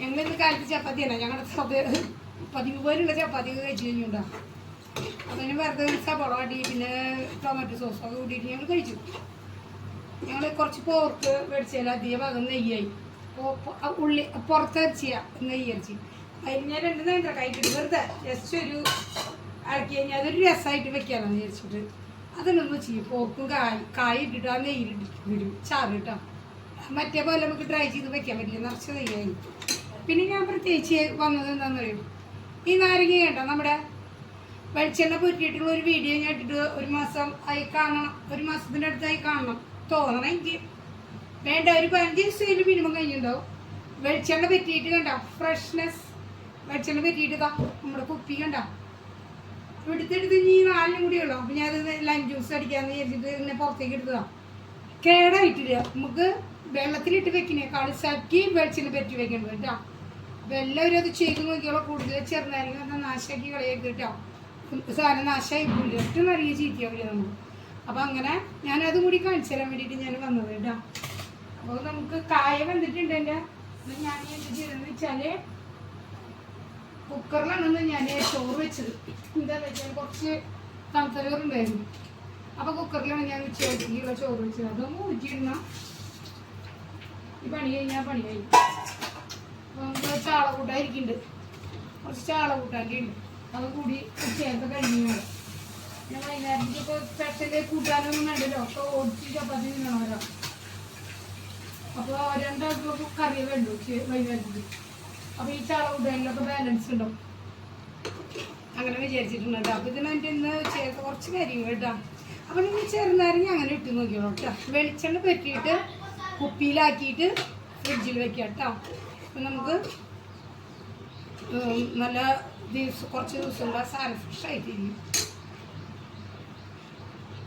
ഞങ്ങൾ ഇന്ന് കാലത്ത് ചപ്പാത്തിയാണ് ഞങ്ങളുടെ സഭ പതിവ് പോലുള്ള ചപ്പാത്തി ഒക്കെ കഴിച്ചു കഴിഞ്ഞുണ്ടോ. അതിന് വെറുതെ സബോള പൊറോട്ടി പിന്നെ ടൊമാറ്റോ സോസ് ഒക്കെ കൂട്ടിയിട്ട് ഞങ്ങൾ കഴിച്ചു. ഞങ്ങൾ കുറച്ച് പോർക്ക് മേടിച്ചാൽ അധികം ഭാഗം നെയ്യായി. ഉള്ളി പുറത്തരച്ചിയ നെയ്യ് ഇറച്ചി അതിന് ഞാൻ രണ്ട് നേരം കഴിക്കിട്ട് വെറുതെ ജസ്റ്റ് ഒരു ഇളക്കി കഴിഞ്ഞാൽ അതൊരു രസമായിട്ട് വെക്കാമെന്ന് വിചാരിച്ചിട്ട്. അതിനൊന്ന് ചെയ്യും പോർക്കും കായ് കായ് ഇട്ടിട്ട് ആ നെയ്യിലിട്ട് വിടും ചാറ് കേട്ടോ മറ്റേ പോലെ നമുക്ക് ഡ്രൈ ചെയ്ത് വെക്കാൻ പറ്റില്ല. നിറച്ച് നെയ്യായി പിന്നെ ഞാൻ പ്രത്യേകിച്ച് വന്നത് എന്താണെന്ന് പറയും ഈ നാരങ്ങ കേട്ടോ നമ്മുടെ വെളിച്ചെണ്ണ പൊറ്റിയിട്ടുള്ള ഒരു വീഡിയോ ഞാൻ ഇട്ടിട്ട് ഒരു മാസം ആയി കാണണം. ഒരു മാസത്തിന്റെ അടുത്തായി കാണണം. തോന്നണം എനിക്ക്. വേണ്ട ഒരു പതിനഞ്ച് ദിവസം മിനിമം കഴിഞ്ഞിട്ടുണ്ടാവും. വെളിച്ചെണ്ണ പറ്റിയിട്ട് കണ്ട? ഫ്രഷ്നെസ് വെളിച്ചെണ്ണ പറ്റിയിട്ട് നമ്മുടെ കുപ്പി കണ്ട? എടുത്തെടുത്ത് ഇനി നാലിനും കൂടി ഉള്ളു. അപ്പം ഞാനത് ലൈം ജ്യൂസ് അടിക്കാമെന്ന് വിചാരിച്ചിട്ട് ഇങ്ങനെ പുറത്തേക്ക് എടുത്തതാ. കേടായിട്ടില്ല. നമുക്ക് വെള്ളത്തിലിട്ട് വെക്കണേ സക്കി വെളിച്ചെണ്ണ പറ്റി വെക്കണം കേട്ടോ. അപ്പം എല്ലാവരും അത് ചെയ്ത് നോക്കിയോളൂ കൂടുതൽ ചെറുനാരങ്ങ എന്നാൽ നാശാക്കി കളയൊക്കെ കേട്ടോ. സാധനം നാശമായി പോയില്ല ഒട്ടും അറിയ ചീത്തയാവില്ല നമുക്ക്. അപ്പം അങ്ങനെ ഞാനതും കൂടി കാണിച്ചു തരാൻ വേണ്ടിയിട്ട് ഞാൻ വന്നത് കേട്ടോ. അപ്പോൾ നമുക്ക് കായ വന്നിട്ടുണ്ട് എന്റെ. ഞാൻ എന്ത് ചെയ്തതെന്ന് വെച്ചാൽ കുക്കറിലാണ് ഞാൻ ചോറ് വെച്ചത്. എന്താണെന്ന് വെച്ചാൽ കുറച്ച് തണുത്ത ചോറുണ്ടായിരുന്നു. അപ്പോൾ കുക്കറിലാണ് ഞാൻ ഉച്ചയ്ക്കുള്ള ചോറ് വെച്ചത്. അതൊന്ന് ഊറ്റിയിടണം ഈ പണി കഴിഞ്ഞാൽ പണി കഴിഞ്ഞു. ചാള കൂട്ടായിരിക്കുന്നുണ്ട് കുറച്ച് ചാള കൂട്ടാന്റെ ഉണ്ട് അത് കൂടി ഉച്ചയൊക്കെ കഴിഞ്ഞു ഞാൻ വൈകുന്നേരത്തേക്ക് ഇപ്പോൾ സ്പെഷ്യൽ കൂട്ടാനൊന്നും വേണ്ടല്ലോ. അപ്പോൾ ഓടിച്ച് ചപ്പാത്തി തിന്നണമല്ലോ അപ്പോൾ രണ്ടാൾക്ക് കറി വേണ്ടു വൈകുന്നേരത്തേക്ക്. അപ്പോൾ ഈ ചാള കൂട്ടാനിലൊക്കെ ബാലൻസ് ഉണ്ടാവും അങ്ങനെ വിചാരിച്ചിട്ടുണ്ട് അപ്പൊ ഇതിന് വേണ്ടി ഇന്ന് ചേർത്ത കുറച്ച് കാര്യങ്ങൾ കേട്ടോ. അപ്പോൾ നിങ്ങൾ ചെറുനാരങ്ങ അങ്ങനെ ഇട്ട് നോക്കിയോളൂ കേട്ടോ. വെളിച്ചെണ്ണ പറ്റിയിട്ട് കുപ്പിയിലാക്കിയിട്ട് ഫ്രിഡ്ജിൽ വെക്കുക കേട്ടോ. അപ്പം നമുക്ക് നല്ല ദിവസം കുറച്ച് ദിവസം കൊണ്ട് ആ സാധനം ഫ്രഷ് ആയിട്ടിരിക്കും.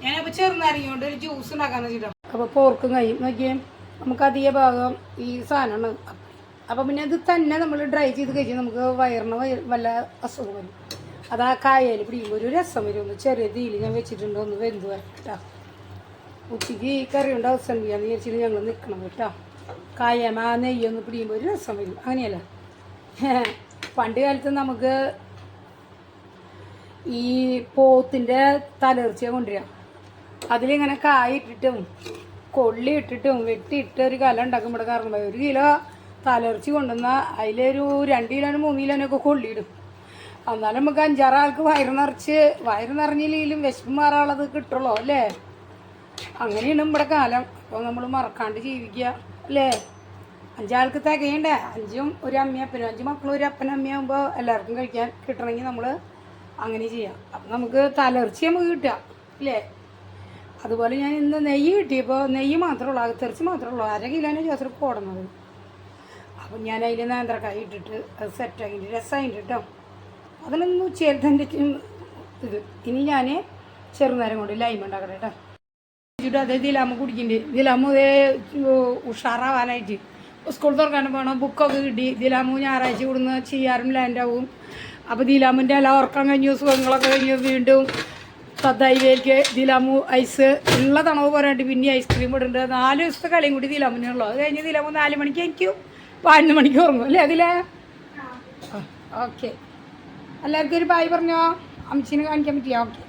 ഞാനപ്പോൾ ചെറുനാരങ്ങ ഒരു ജ്യൂസ് ഉണ്ടാക്കാന്ന് വെച്ചിട്ടോ. അപ്പോൾ പോർക്കും കഴിയും. നോക്കിയേ നമുക്ക് അധിക ഭാഗം ഈ സാധനമാണ്. അപ്പോൾ പിന്നെ ഇത് തന്നെ നമ്മൾ ഡ്രൈ ചെയ്ത് കഴിച്ചാൽ നമുക്ക് വയറിന് വല്ല അസുഖം വരും. അത് ആ കായയിൽ പിടിക്കുമ്പോൾ ഒരു രസം വരും. ഒന്ന് ചെറിയ തീയിൽ ഞാൻ വെച്ചിട്ടുണ്ട് ഒന്ന് വെന്ത് വരട്ടാ. ഉച്ചയ്ക്ക് ഈ കറി ഉണ്ട് അവസരം ചെയ്യാന്ന് വിചാരിച്ചിട്ട് ഞങ്ങൾ നിൽക്കണം കേട്ടോ. കായം ആ നെയ്യൊന്ന് പിടിക്കുമ്പോൾ ഒരു രസം വരും. അങ്ങനെയല്ല? പണ്ട് കാലത്ത് നമുക്ക് ഈ പോത്തിന്റെ തലേർച്ചയെ കൊണ്ടുവരാം അതിലിങ്ങനെ കായിട്ടിട്ടും കൊള്ളി ഇട്ടിട്ടും വെട്ടിയിട്ട് ഒരു കല ഉണ്ടാക്കും ഇവിടെ കാരണം ഒരു കിലോ തലർച്ച കൊണ്ടുവന്നാൽ അതിലൊരു രണ്ട് കിലോനും മൂന്ന് കിലോനൊക്കെ കൊള്ളിയിടും. എന്നാലും നമുക്ക് അഞ്ചാറാൾക്ക് വയറ് നിറച്ച് വയറ് നിറഞ്ഞില്ലെങ്കിലും വിശപ്പ് മാറാനുള്ളത് കിട്ടുള്ളൂ അല്ലേ? അങ്ങനെയാണ് നമ്മുടെ കാലം. അപ്പോൾ നമ്മൾ മറക്കാണ്ട് ജീവിക്കുക അല്ലേ? അഞ്ചാൾക്ക് തികയണ്ടേ? അഞ്ചും ഒരു അമ്മയപ്പനും അഞ്ച് മക്കളും ഒരു അപ്പനും അമ്മയാകുമ്പോൾ എല്ലാവർക്കും കഴിക്കാൻ കിട്ടണമെങ്കിൽ നമ്മൾ അങ്ങനെ ചെയ്യാം. അപ്പം നമുക്ക് തലർച്ച നമുക്ക് കിട്ടുക അല്ലേ? അതുപോലെ ഞാൻ ഇന്ന് നെയ്യ് കിട്ടിയപ്പോൾ നെയ്യ് മാത്രമേ ഉള്ളൂ അകത്തെറിച്ച് മാത്രമേ ഉള്ളൂ. അര കിലോനെ ചോദിച്ചു പോടുന്നത് അപ്പം ഞാൻ അതിൽ നേന്ത്രക്കായ ഇട്ടിട്ട് അത് സെറ്റാക്കിയിട്ട് രസമായിട്ട് കേട്ടോ അതിനൊന്നും ചേർത്തന്റെ ഇത്. ഇനി ഞാൻ ചെറുനേരം കൊണ്ട് ലൈം ഉണ്ടാക്കണം കേട്ടോ അതേ ദിലാമ കുടിക്കണ്ട്. ദിലാമു അതേ ഉഷാറാവാനായിട്ട്. സ്കൂൾ തുറക്കാൻ പോകണം ബുക്കൊക്കെ കിട്ടി. ദിലാമു ഞായറാഴ്ച കൂടുന്ന ചെയ്യാറും ലാൻഡാവും അപ്പോൾ ദിലാമിന്റെ എല്ലാ ഉറക്കം കഴിഞ്ഞു സുഖങ്ങളൊക്കെ കഴിഞ്ഞു വീണ്ടും തദ്ദൈവേലേക്ക് ദിലാമു ഐസ് ഉള്ള തണവ് പോരാണ്ട് പിന്നെ ഐസ്ക്രീം ഇടുന്നുണ്ട് നാല് ദിവസത്തെ കളിയും കൂടി ദിലാമിനുള്ളൂ അത് കഴിഞ്ഞ് ദിലാമു നാല് മണിക്ക് എനിക്കും പതിനൊന്ന് മണിക്ക് ഉറങ്ങും. അല്ലേ അതിലേ? ഓക്കെ. എല്ലാവർക്കും ഒരു ബായ് പറഞ്ഞോ. അമ്മച്ചീനെ കാണിക്കാൻ പറ്റിയോ? ഓക്കെ